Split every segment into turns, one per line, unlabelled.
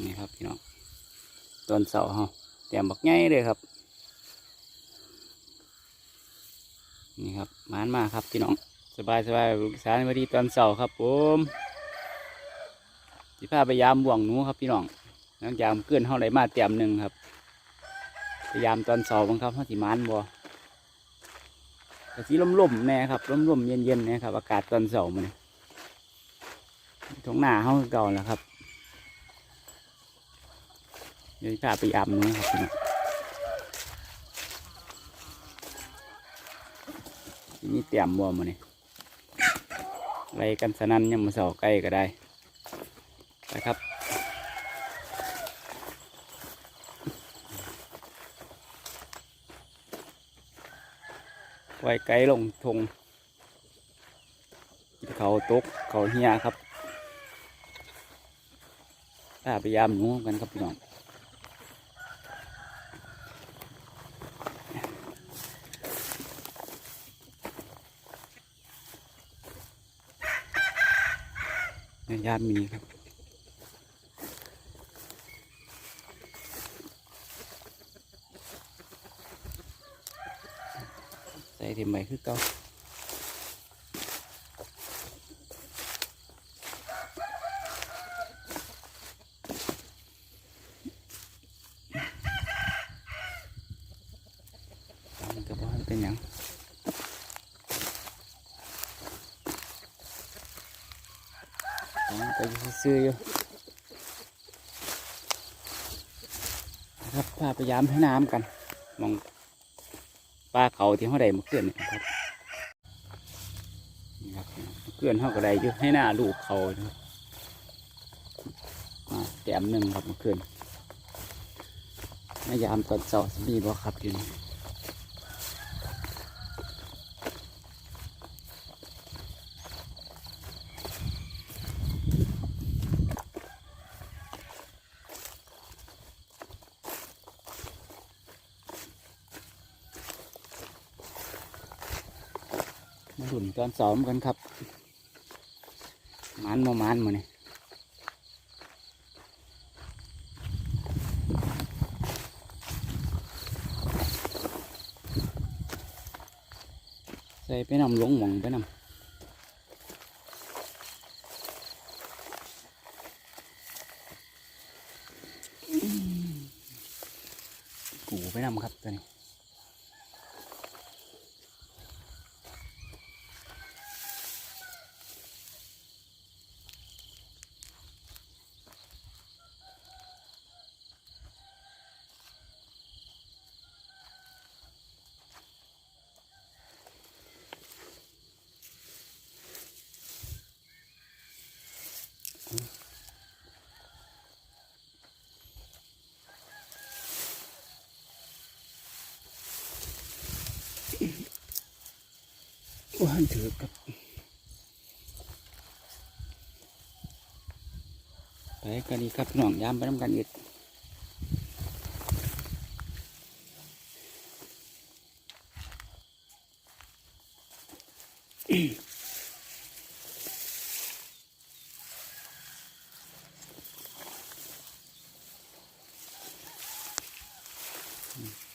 นี่ครับพี่น้องต้นเสาเฮาแต้มบักใหญ่เลยครับ นี่ครับมานมาครับพี่น้องสบายสบายลูกสาววันดีตอนเสาครับผมสิพาไปยามบ่วงหนูครับพี่น้องหลังจากเกินเท่าไรมาเตรียมหนึ่งครับพยายามตอนเสาบังครับเขาสิมานบ่แต่สีลมๆแน่ครับลมๆเย็นๆแน่ครับ อากาศตอนเสาร์มันทงหน้าเขาเก่าแล้วครับ เดี๋ยวพาไปยามหนูครับพี่น้องนี้เตรียมบัวมาเนี่ยไรกันสนั่นยังมาสาใกล้ก็ได้ไปครับไว้ไกลลงทงเขาตกเขาเฮียครับถ้าพยายามหนูกันครับพี่น้อง ญาติมีครับใส่ที่ใหม่คือเก่ามันก็บอกให้เป็นหยัง ผมก็อยู่ ซื้ออยู่ครับพาพยายามให้น้ำกันมองปลาเขาที่เขาได้มาเกลื่อนนี่ครับนี่ครับเกลื่อนเขาก็ได้อยู่ให้หน้าลูกเขานะครับมาแต้มหนึ่งครับมาเกลื่อนพยายามตอนเสาร์มีบ่ครับอยู่นี่ มาหลุนตอนสองกันครับมันมามันมาเนี่ยใส่ไปนำหลงหมองไปนำกูไปนำครับตัวนี้ ว่านถือกับไปกันดีครับพี่น้องยามไปน้ำกันอีก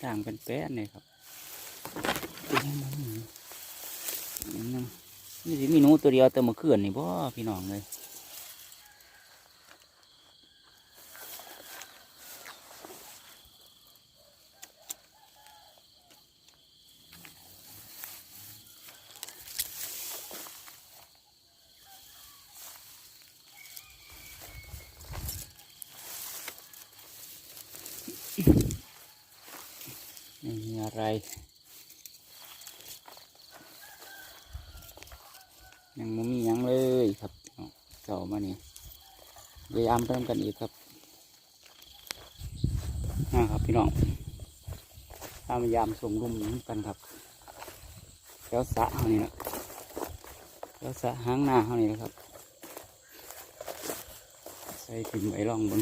ต่างเป็นแป๊ะเลยครับเป็ นี่นี่สิมีหนูตัวเดียวแต่มาเมื่อนนี่บ่พี่น้องเลยไม่อะไร ยังมียังเลยครับเก่ามานี่พยายามเพิ่มกันอีกครับนะครับพี่น้องพยายามส่งรุมน้กันครับแล้วสะเขานี่นะแล้วสะหางหน้าเขานี่นะครับ ใส่ถึงไว้ลองบน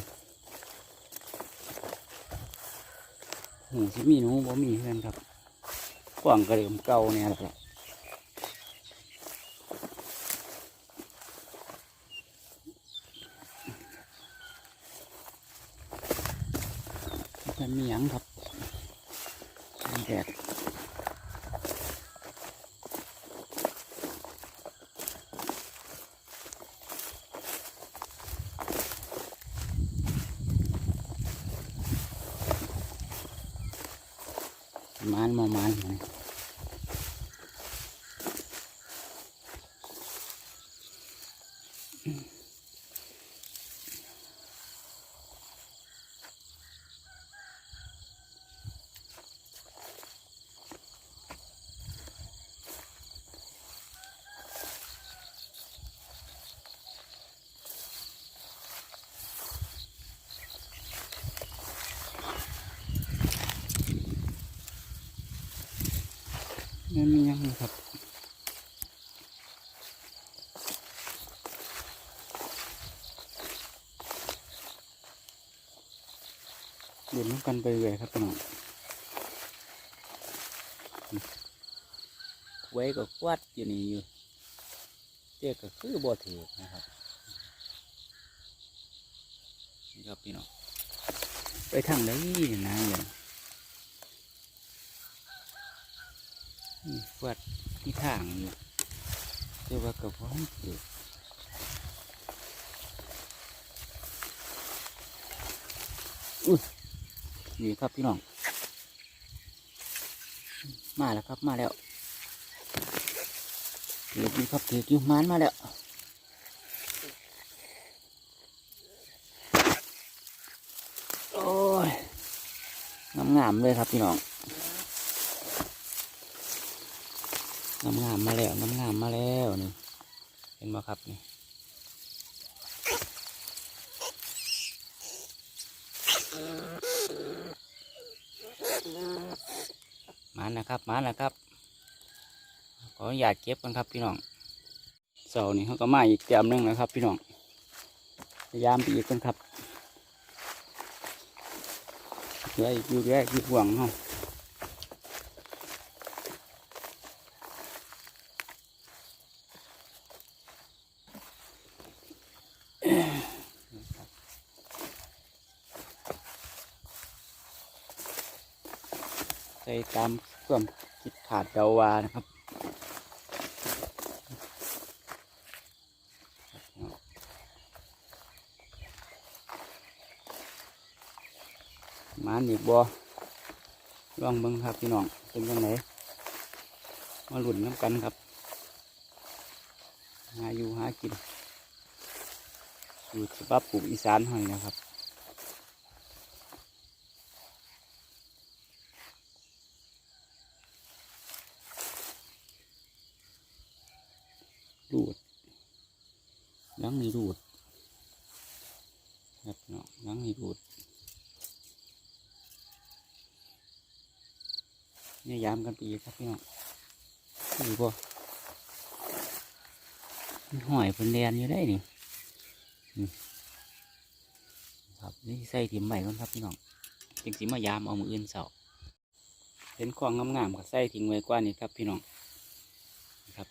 หูสิมีหนูบ่มีเพื่อนครับกว่างกระเดิมเก่าเนี่ยแหละครับ น มีหยังครับแดด นมียังครับเดินน้ำกันไปเลยครับพี่น้องไว้ก็ควัดอยู่นี่อยู่เจ๊ก็คือบ่ถือนะครับนี่ครับพี่น้องไปทางไหนนะอย่างนี่ค วัดที่ทางอยู่แต่ว่าก็พร้อมถืออุ้ยนี่ครับพี่น้อง มาแล้วครับมาแล้วเถือกอยู่ครับเถือกอยู่มานมาแล้วโอ้ยงามๆเลยครับพี่น้อง น้ำงามมาแล้วน้ำงามมาแล้วนี่เห็นไหมครับนี่มานะครับมานะครับ ขออนุญาตเก็บกันครับพี่น้องเสานี่เขาก็มาอีกเตรียมนึงนะครับ พี่น้องพยายามไปอีกกันครับเหลืออีกอยู่เหลืออีกห่วงเขา ตามความคิดขาดเดาวานะครับมาหนีบบัวลองเบิ่งครับพี่น้องเป็นยังไงมาหลุนน้ำกันครับ หาอยู่หากินสูตรฉบับปลูกอีสานหอยนะครับ รูด ยังมีรูดครับเนาะยังมีรูดเนี่ยยามกันปีครับพี่น้องดูบ่หอยเพิ่นเรียนอยู่ได้นี่นี่ครับนี่ใส่ถิ่มใหม่ก่อนครับพี่น้องจริงสิมายามเอามืออื่นเสาเห็นของงามๆก็ใส่ทิ้งไว้กว่านี้ครับพี่น้องนะครับ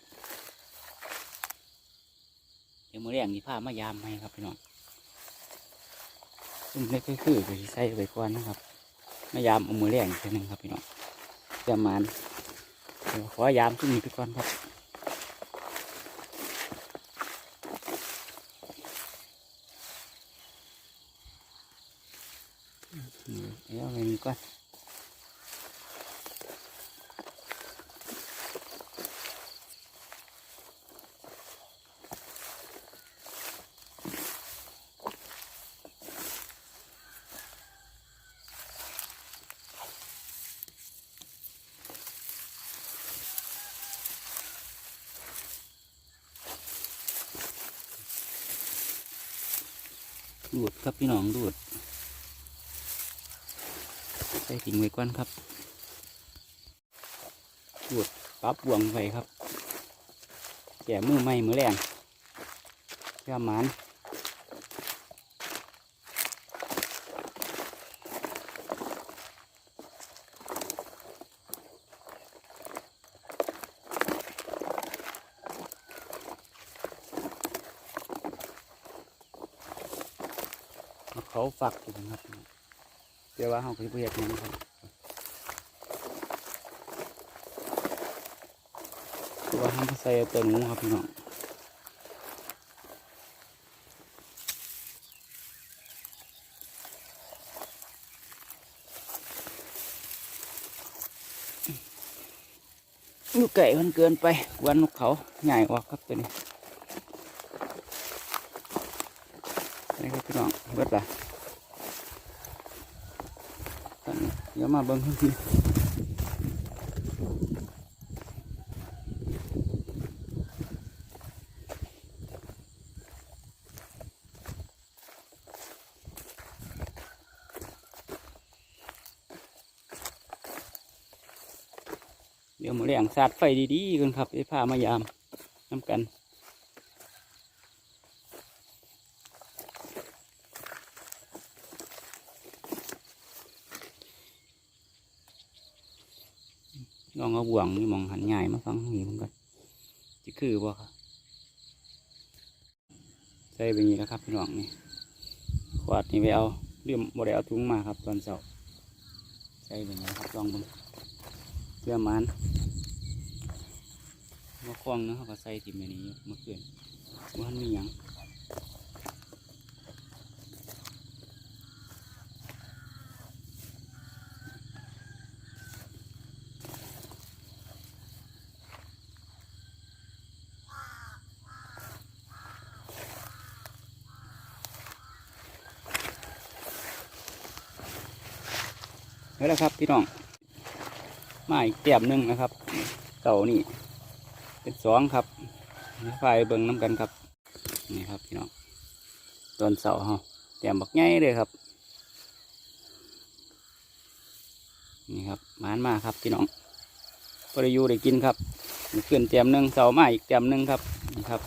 เดี๋ยว มือแรงนี่ผ้ามายามให้ครับพี่น้องซุ่มเล็กคือๆก็สิใส่ไว้ก่อนนะครับมายามเอามือแรงอีกทีหนึงครับพี่น้องจะมันเดี๋ยวขอยามที่นี่ไปก่อนครับเดี๋ยวเอาไปก่อน ดูดครับพี่น้องดูดใส่ถิงไว้ก่อนครับดูดปรับบวงไปครับแก่มือไม่มือแรงเพื่อมัน เขาฝักอยู่นะครับเดี๋ยวว่าเขาคือเฮ็ดหยังครับตัวาเขาใส่ตัวหนูครับพี่น้องอยู่ไก่มันเกินไปกวนนกเขาใหญ่ออกครับตัวนี้ น้องเบิดละเดี๋ยวมาเบิ้งทันทีเดี๋ยวมาเลี้ยงสาดไฟดีๆกันครับไอ้ผ้ามายามน้ำกัน องเอาบ่วงนี่มองหันง่ายมาฟังนี่มันก็จะคือบ่ครับใส่ไปนี่แล้วครับพี่น้องนี่ขวดนี่ไปเอาเรื่องบ่ได้เอาถุงมาครับตอนเช้าใส่ไปนี่นะครับลองเบิ่งเพื่อมันมาคล้องนะเขาก็ใส่ถิ่มไปนี้เมื่อคืนว่ามันมีหยัง นี่แหละครับพี่น้องมาอีกเตียมหนึ่งนะครับ เต่านี่ เป็นสองครับไฟเบิ่งน้ำกันครับ นี่ครับพี่น้องตอนเสาเฮาเตียมบักใหญ่เลยครับ นี่ครับมานมาครับพี่น้องพอได้อยู่ได้กินครับขึ้นเตียมหนึ่งเสามาอีกเตียมหนึ่งครับนี่ครับ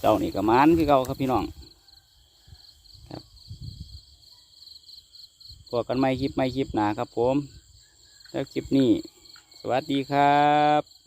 เต่านี่ก็หมานคือเก่าครับพี่น้อง พบกันไม่คลิปไม่คลิปหนาครับผม แล้วคลิปนี้ สวัสดีครับ